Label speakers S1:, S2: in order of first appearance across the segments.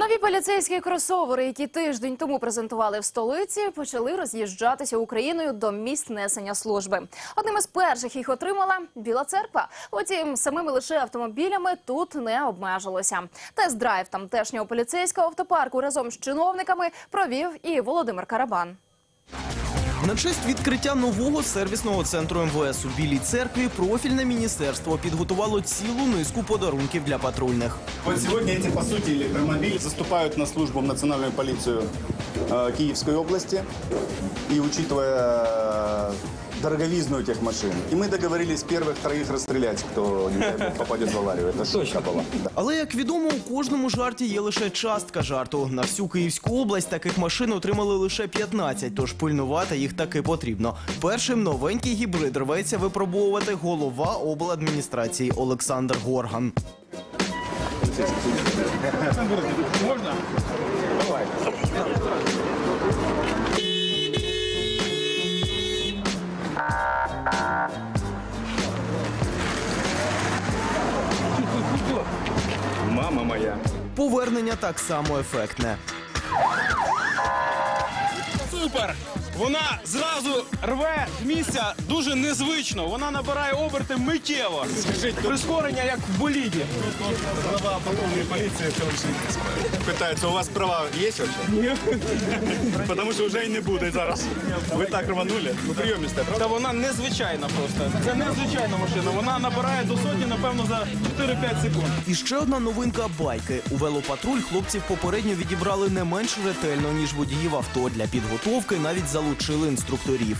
S1: Нові поліцейські кросовери, які тиждень тому презентували в столиці, почали роз'їжджатися Україною до місць несення служби. Одним із перших їх отримала Біла Церква. Утім, самими лише автомобілями тут не обмежилося. Тест-драйв тамтешнього поліцейського автопарку разом з чиновниками провів і Володимир Карабан.
S2: На честь відкриття нового сервісного центру МВС у Білій церкві профільне міністерство підготувало цілу низку подарунків для патрульних.
S3: Вот сегодня эти, по сути, электромобили заступают на службу в национальную полицию э, Киевской области. И учитывая э, дороговизну этих машин, и мы договорились первых троих расстрелять, кто, не дай бог, попадет в аварию. Это шутка была. Да.
S2: Але як відомо, у кожному жарті є лише частка жарту. На всю Київську область таких машин отримали лише 15, тож пильнувати їх таки потрібно. Першим новенький гібрид рветься випробовувати голова обладміністрації Олександр Горган.
S3: Мама моя.
S2: Повернення так само ефектне.
S4: Супер! Вона зразу рве з місця дуже незвично. Вона набирає оберти миттєво. Прискорення як в боліді.
S3: Глава патрульной полиции пытается. У вас права есть вообще? Нет. Потому что уже и не буде зараз. Ви так рванули. Ну, прийомісте, правда?
S4: Та вона незвичайна просто. Це незвичайна машина. Вона набирає до сотні, напевно, за 4-5 секунд.
S2: І ще одна новинка байки. У велопатруль хлопців попередньо відібрали не менш ретельно, ніж водіїв авто. Для підготовки навіть залучили інструкторів.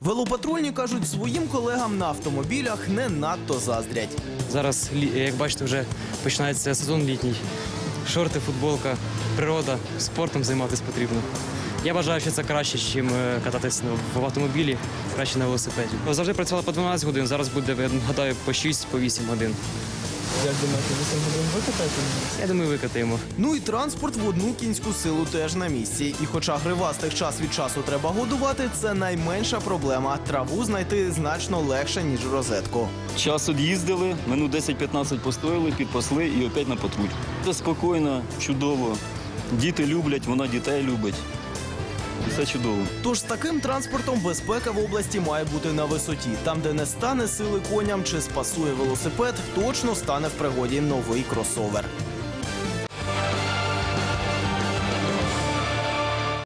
S2: Велопатрульні кажуть, своїм колегам на автомобілях не надто заздрять.
S5: Зараз, як бачите, вже починається сезон літній. Шорти, футболка, природа, спортом займатися потрібно. Я вважаю, що це краще, ніж кататися в автомобілі, краще на велосипеді. Завжди працювала по 12 годин, зараз буде, я гадаю, по 6 по 8 годин. Як думаєте, 8 годин викатаєте? Я думаю, викатаємо.
S2: Ну і транспорт в одну кінську силу теж на місці. І хоча гривастих час від часу треба годувати, це найменша проблема. Траву знайти значно легше, ніж розетку.
S6: Час від'їздили, минут 10-15 постояли, підпасли і опять на патруль. Це спокійно, чудово. Діти люблять, вона дітей любить. Все чудово.
S2: Тож з таким транспортом безпека в області має бути на висоті. Там, де не стане сили коням чи спасує велосипед, точно стане в пригоді новий кросовер.